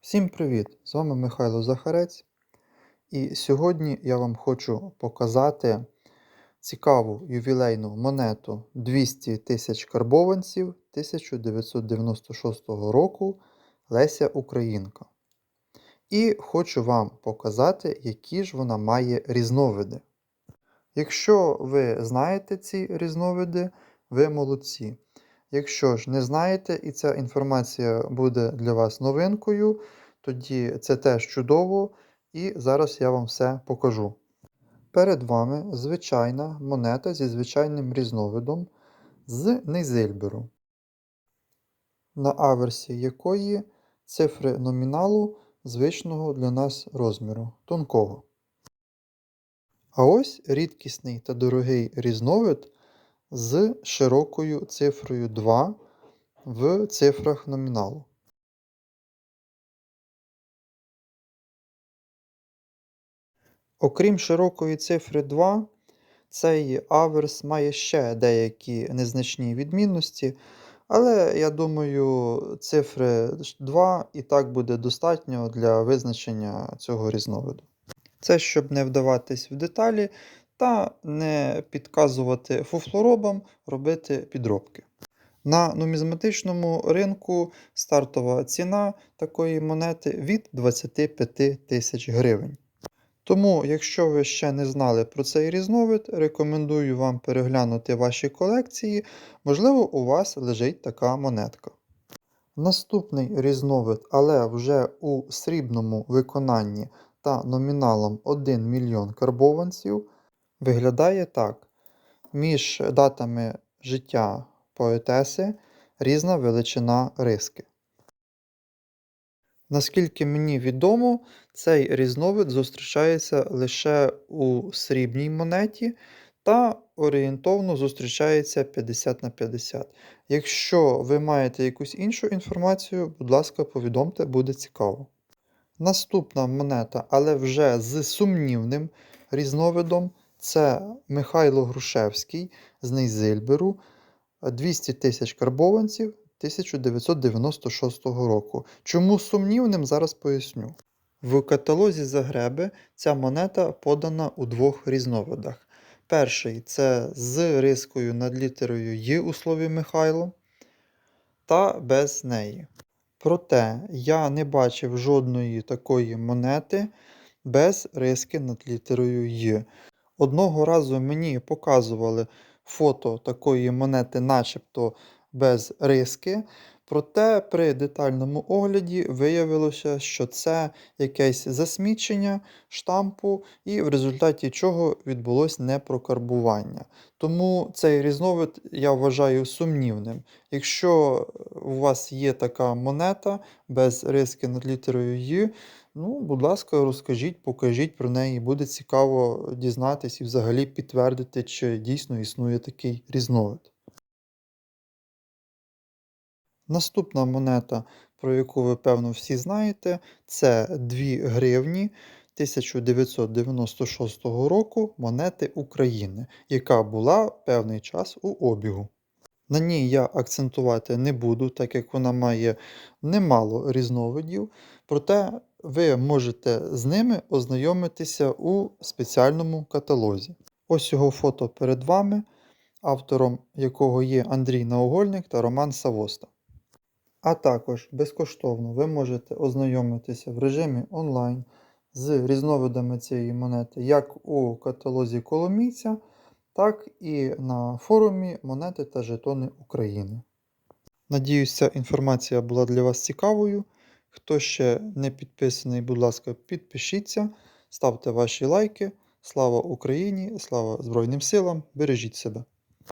Всім привіт! З вами Михайло Захарець. І сьогодні я вам хочу показати цікаву ювілейну монету 200 тисяч карбованців 1996 року Леся Українка. І хочу вам показати, які ж вона має різновиди. Якщо ви знаєте ці різновиди, ви молодці. Якщо ж не знаєте і ця інформація буде для вас новинкою, тоді це теж чудово, і зараз я вам все покажу. Перед вами звичайна монета зі звичайним різновидом з Нейзельберу, на аверсі якої цифри номіналу звичного для нас розміру тонкого. А ось рідкісний та дорогий різновид з широкою цифрою 2 в цифрах номіналу. Окрім широкої цифри 2, цей аверс має ще деякі незначні відмінності, але я думаю, цифри 2 і так буде достатньо для визначення цього різновиду. Це щоб не вдаватись в деталі та не підказувати фуфлоробам робити підробки. На нумізматичному ринку стартова ціна такої монети від 25 тисяч гривень. Тому, якщо ви ще не знали про цей різновид, рекомендую вам переглянути ваші колекції, можливо, у вас лежить така монетка. Наступний різновид, але вже у срібному виконанні та номіналом 1 мільйон карбованців, виглядає так. Між датами життя поетеси різна величина риски. Наскільки мені відомо, цей різновид зустрічається лише у срібній монеті та орієнтовно зустрічається 50 на 50. Якщо ви маєте якусь іншу інформацію, будь ласка, повідомте, буде цікаво. Наступна монета, але вже з сумнівним різновидом, це Михайло Грушевський з Нейзильберу 200 тисяч карбованців 1996 року. Чому сумнівним, зараз поясню. В каталозі Загреби ця монета подана у двох різновидах. Перший це з рискою над літерою Й у слові Михайло, та без неї. Проте я не бачив жодної такої монети без риски над літерою Й. Одного разу мені показували фото такої монети, начебто без риски. Проте при детальному огляді виявилося, що це якесь засмічення штампу, і в результаті чого відбулось непрокарбування. Тому цей різновид я вважаю сумнівним. Якщо у вас є така монета без риски над літерою Й, ну, будь ласка, розкажіть, покажіть про неї, буде цікаво дізнатись і взагалі підтвердити, чи дійсно існує такий різновид. Наступна монета, про яку ви, певно, всі знаєте, це 2 гривні 1996 року монети України, яка була певний час у обігу. На ній я акцентувати не буду, так як вона має немало різновидів, проте ви можете з ними ознайомитися у спеціальному каталозі. Ось його фото перед вами, автором якого є Андрій Наугольник та Роман Савоста. А також безкоштовно ви можете ознайомитися в режимі онлайн з різновидами цієї монети як у каталозі Коломійця, так і на форумі Монети та Жетони України. Надіюсь, ця інформація була для вас цікавою. Хто ще не підписаний, будь ласка, підпишіться, ставте ваші лайки. Слава Україні! Слава Збройним силам! Бережіть себе!